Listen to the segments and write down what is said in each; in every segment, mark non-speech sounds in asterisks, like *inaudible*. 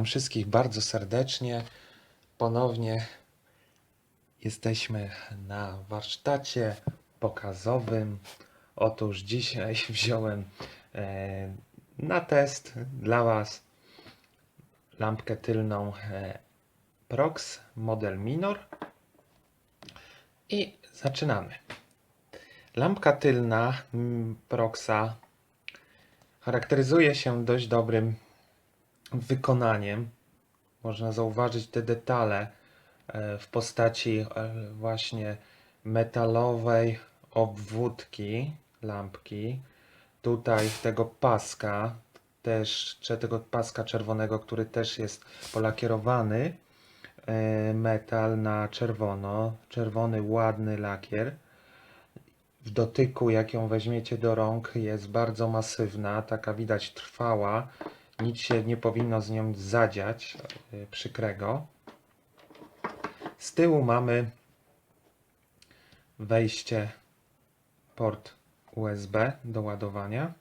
Witam wszystkich bardzo serdecznie. Ponownie jesteśmy na warsztacie pokazowym. Otóż dzisiaj *laughs* wziąłem e, na test dla Was lampkę tylną e, Prox model Minor. I zaczynamy. Lampka tylna mm, Proxa charakteryzuje się dość dobrym wykonaniem. Można zauważyć te detale e, w postaci e, właśnie metalowej obwódki lampki. Tutaj tego paska, też tego paska czerwonego, który też jest polakierowany e, metal na czerwono. Czerwony, ładny lakier. W dotyku, jak ją weźmiecie do rąk, jest bardzo masywna, taka widać trwała. Nic się nie powinno z nią zadziać y, przykrego. Z tyłu mamy wejście, port USB do ładowania.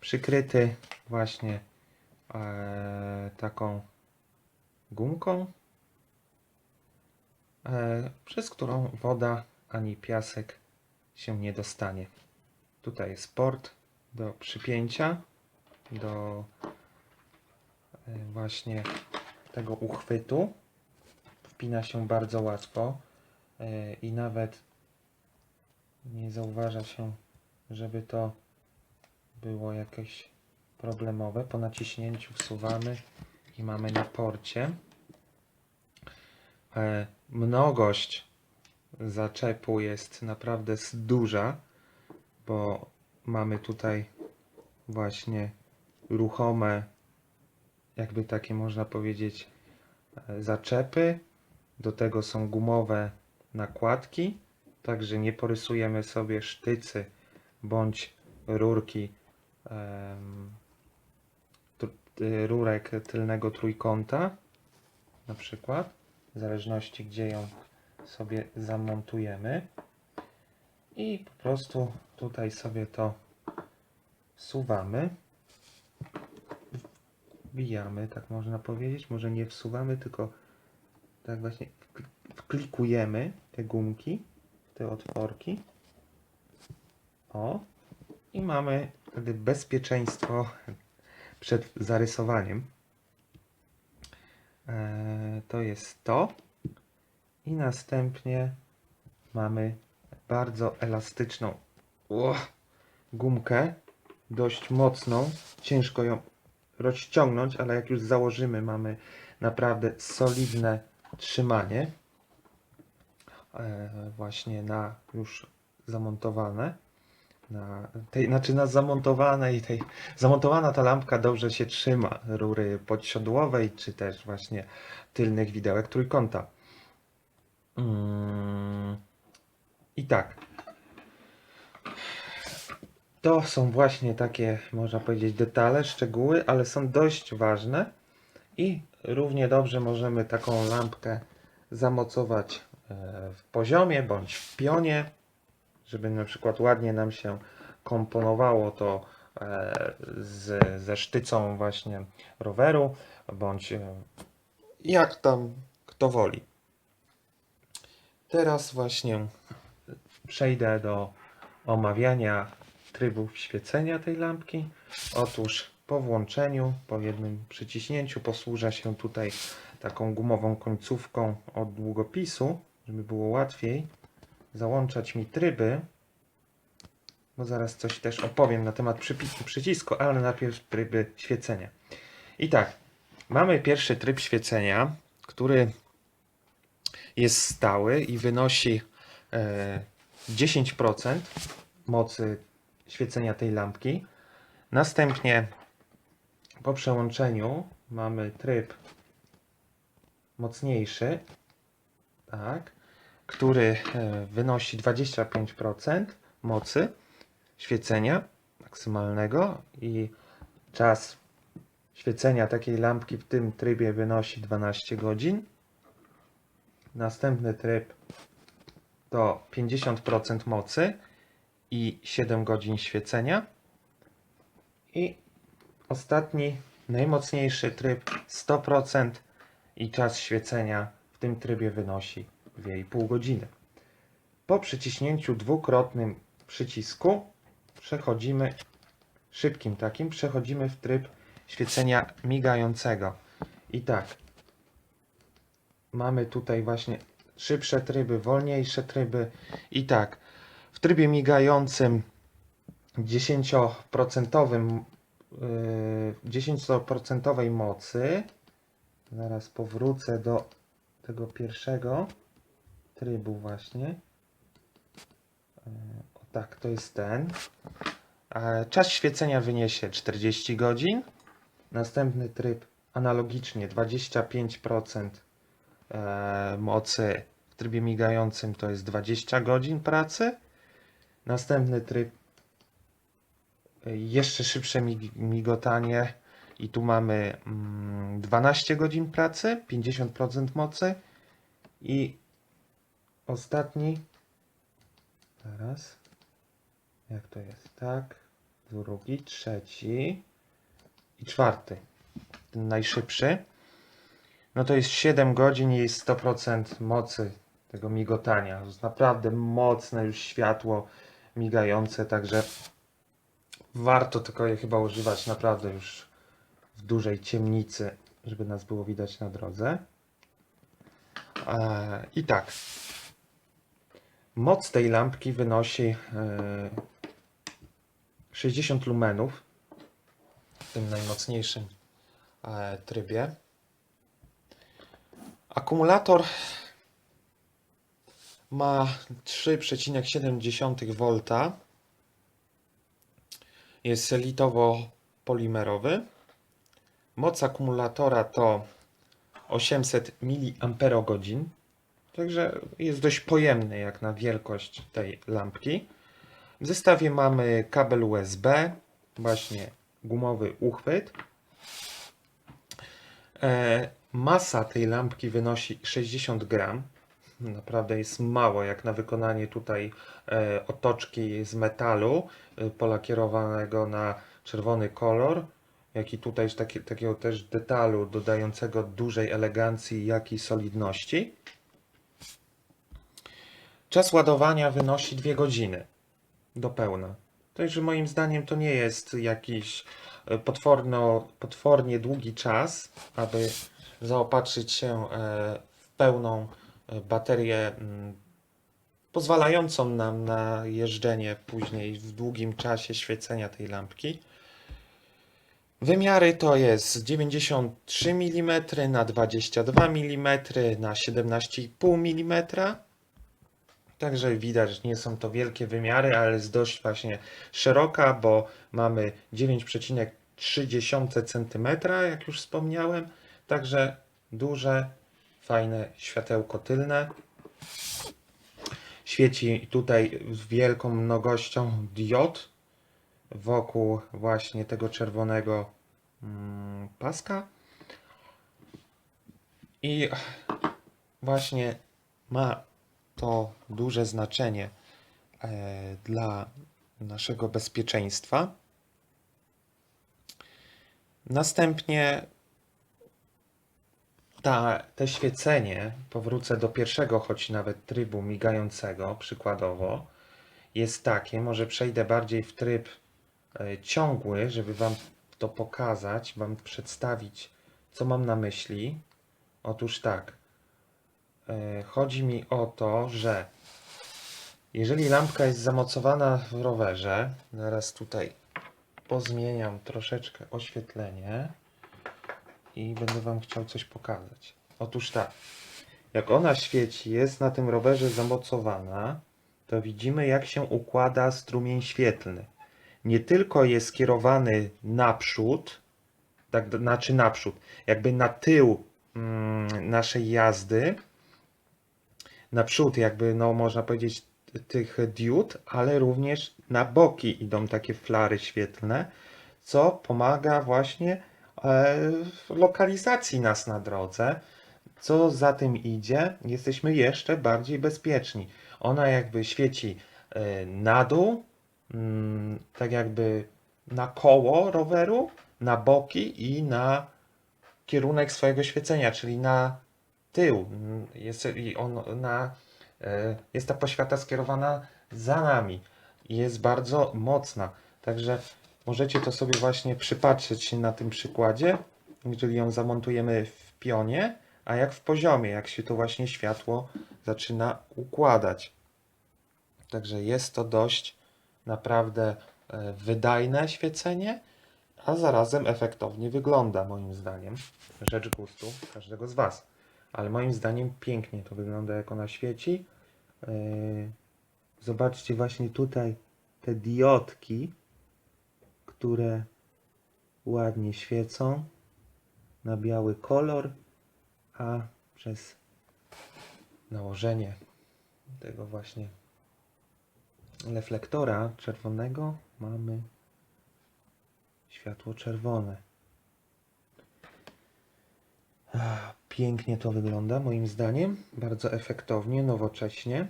Przykryty właśnie e, taką gumką, e, przez którą woda ani piasek się nie dostanie. Tutaj jest port do przypięcia do e, właśnie tego uchwytu. Wpina się bardzo łatwo e, i nawet nie zauważa się, żeby to było jakieś problemowe. Po naciśnięciu wsuwamy i mamy na porcie. E, Mnogość zaczepu jest naprawdę duża, bo mamy tutaj właśnie ruchome, jakby takie można powiedzieć, e, zaczepy. Do tego są gumowe nakładki, także nie porysujemy sobie sztycy bądź rurki y, rurek tylnego trójkąta, na przykład, w zależności gdzie ją sobie zamontujemy. I po prostu tutaj sobie to wsuwamy wbijamy, tak można powiedzieć. Może nie wsuwamy, tylko tak właśnie wkli- wklikujemy te gumki, te otworki. O. I mamy wtedy bezpieczeństwo przed zarysowaniem. Eee, to jest to. I następnie mamy bardzo elastyczną o, gumkę, dość mocną. Ciężko ją rozciągnąć, ale jak już założymy, mamy naprawdę solidne trzymanie. E, właśnie na już zamontowane. Na tej, znaczy na zamontowanej tej, zamontowana ta lampka dobrze się trzyma rury podsiodłowej, czy też właśnie tylnych widełek trójkąta. Mm. I tak, to są właśnie takie, można powiedzieć, detale, szczegóły, ale są dość ważne i równie dobrze możemy taką lampkę zamocować e, w poziomie bądź w pionie, żeby na przykład ładnie nam się komponowało to e, z, ze sztycą właśnie roweru, bądź e, jak tam kto woli. Teraz właśnie przejdę do omawiania trybów świecenia tej lampki. Otóż po włączeniu, po jednym przyciśnięciu posłużę się tutaj taką gumową końcówką od długopisu, żeby było łatwiej załączać mi tryby, bo zaraz coś też opowiem na temat przycisku, ale najpierw tryby świecenia. I tak, mamy pierwszy tryb świecenia, który jest stały i wynosi e, 10% mocy świecenia tej lampki. Następnie po przełączeniu mamy tryb mocniejszy, tak, który e, wynosi 25% mocy świecenia maksymalnego i czas świecenia takiej lampki w tym trybie wynosi 12 godzin. Następny tryb to 50% mocy i 7 godzin świecenia. I ostatni najmocniejszy tryb 100% i czas świecenia w tym trybie wynosi 2,5 godziny. Po przyciśnięciu dwukrotnym przycisku przechodzimy szybkim takim, przechodzimy w tryb świecenia migającego. I tak, mamy tutaj właśnie szybsze tryby, wolniejsze tryby. I tak, trybie migającym 10% yy, 10% mocy. Zaraz powrócę do tego pierwszego trybu właśnie. Yy, O tak, to jest ten. Czas świecenia wyniesie 40 godzin. Następny tryb analogicznie 25% e, mocy w trybie migającym to jest 20 godzin pracy. Następny tryb jeszcze szybsze mig- migotanie i tu mamy mm, 12 godzin pracy, 50% mocy i ostatni teraz jak to jest? Tak, drugi, trzeci i czwarty. Ten najszybszy. No to jest 7 godzin i jest 100% mocy tego migotania. To jest naprawdę mocne już światło migające, także warto tylko je chyba używać naprawdę już w dużej ciemnicy, żeby nas było widać na drodze. Eee, I tak. Moc tej lampki wynosi e, 60 lumenów w tym najmocniejszym e, trybie. Akumulator ma 3,7 V. Jest selitowo-polimerowy. Moc akumulatora to 800 mAh. Także jest dość pojemny jak na wielkość tej lampki. W zestawie mamy kabel USB, właśnie gumowy uchwyt. E, masa tej lampki wynosi 60 gram. Naprawdę jest mało, jak na wykonanie tutaj e, otoczki z metalu e, polakierowanego na czerwony kolor, jak i tutaj taki, takiego też detalu dodającego dużej elegancji, jak i solidności. Czas ładowania wynosi 2 godziny do pełna. Także moim zdaniem to nie jest jakiś e, potworno, potwornie długi czas, aby zaopatrzyć się w pełną baterię mm, pozwalającą nam na jeżdżenie później w długim czasie świecenia tej lampki. Wymiary to jest 93 mm na 22 mm na 17,5 mm. Także widać, że nie są to wielkie wymiary, ale jest dość właśnie szeroka, bo mamy 9,3 cm, jak już wspomniałem. Także duże, fajne światełko tylne. Świeci tutaj z wielką mnogością diod wokół właśnie tego czerwonego mm, paska. I właśnie ma to duże znaczenie e, dla naszego bezpieczeństwa. Następnie ta, te świecenie, powrócę do pierwszego, choć nawet trybu migającego, przykładowo, jest takie, może przejdę bardziej w tryb e, ciągły, żeby Wam to pokazać, Wam przedstawić, co mam na myśli. Otóż tak, E, Chodzi mi o to, że jeżeli lampka jest zamocowana w rowerze, zaraz tutaj pozmieniam troszeczkę oświetlenie i będę Wam chciał coś pokazać. Otóż tak, jak ona świeci, jest na tym rowerze zamocowana, to widzimy jak się układa strumień świetlny. Nie tylko jest skierowany naprzód, tak, znaczy naprzód, jakby na tył mm, naszej jazdy, naprzód jakby, no można powiedzieć, tych diod, ale również na boki idą takie flary świetlne, co pomaga właśnie lokalizacji nas na drodze. Co za tym idzie, jesteśmy jeszcze bardziej bezpieczni. Ona jakby świeci e, na dół, mm, tak jakby na koło roweru, na boki i na kierunek swojego świecenia, czyli na tył. Jest, on na, e, jest ta poświata skierowana za nami jest bardzo mocna. Także możecie to sobie właśnie przypatrzeć na tym przykładzie, jeżeli ją zamontujemy w pionie, a jak w poziomie, jak się to właśnie światło zaczyna układać. Także jest to dość naprawdę e, wydajne świecenie, a zarazem efektownie wygląda moim zdaniem. Rzecz gustu każdego z Was. Ale moim zdaniem pięknie to wygląda, jak ona świeci. Yy, Zobaczcie właśnie tutaj te diodki, które ładnie świecą na biały kolor, a przez nałożenie tego właśnie reflektora czerwonego mamy światło czerwone. Pięknie to wygląda, moim zdaniem. Bardzo efektownie, nowocześnie.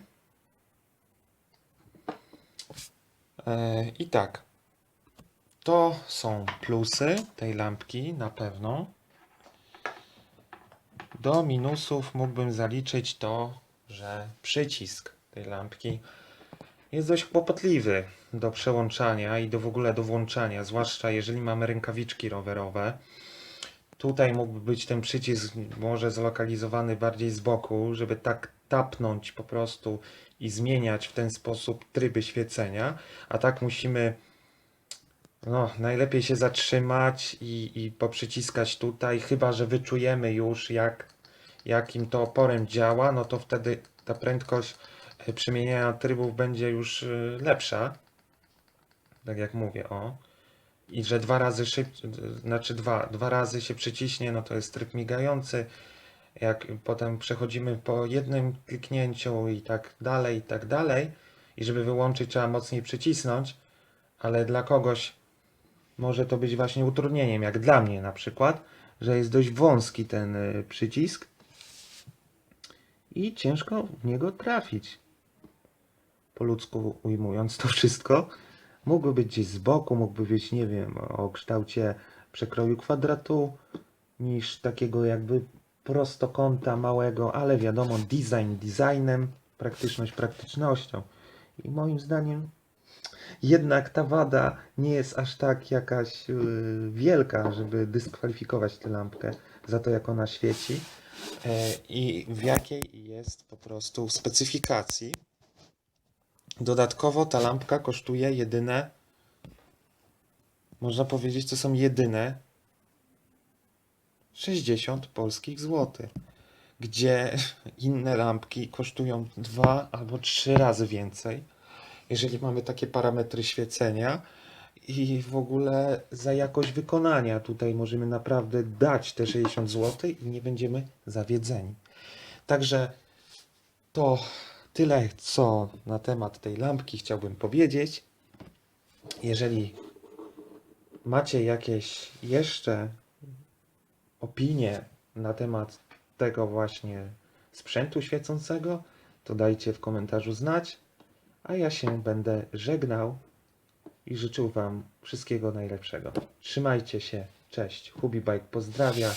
E, I tak. To są plusy tej lampki, na pewno. Do minusów mógłbym zaliczyć to, że przycisk tej lampki jest dość kłopotliwy do przełączania i do w ogóle do włączania, zwłaszcza jeżeli mamy rękawiczki rowerowe. Tutaj mógłby być ten przycisk może zlokalizowany bardziej z boku, żeby tak tapnąć po prostu i zmieniać w ten sposób tryby świecenia, a tak musimy no, najlepiej się zatrzymać i, i poprzyciskać tutaj, chyba że wyczujemy już jak, jakim to oporem działa, no to wtedy ta prędkość e, przemieniania trybów będzie już e, lepsza. Tak jak mówię, o. I że dwa razy szybciej, znaczy dwa, dwa razy się przyciśnie, no to jest tryb migający. Jak potem przechodzimy po jednym kliknięciu i tak dalej, i tak dalej. I żeby wyłączyć trzeba mocniej przycisnąć, ale dla kogoś może to być właśnie utrudnieniem, jak dla mnie na przykład, że jest dość wąski ten y, przycisk i ciężko w niego trafić. Po ludzku ujmując to wszystko, mógłby być gdzieś z boku, mógłby być, nie wiem, o kształcie przekroju kwadratu, niż takiego jakby prostokąta małego, ale wiadomo, design designem, praktyczność praktycznością. I moim zdaniem jednak ta wada nie jest aż tak jakaś yy, wielka, żeby dyskwalifikować tę lampkę za to, jak ona świeci e, i w jakiej jest po prostu specyfikacji. Dodatkowo ta lampka kosztuje jedyne, można powiedzieć, to są jedyne 60 polskich złotych, gdzie inne lampki kosztują dwa albo trzy razy więcej jeżeli mamy takie parametry świecenia i w ogóle za jakość wykonania tutaj możemy naprawdę dać te 60 zł i nie będziemy zawiedzeni. Także to tyle, co na temat tej lampki chciałbym powiedzieć. Jeżeli macie jakieś jeszcze opinie na temat tego właśnie sprzętu świecącego, to dajcie w komentarzu znać a ja się będę żegnał i życzył Wam wszystkiego najlepszego. Trzymajcie się, cześć. Hubibike pozdrawia.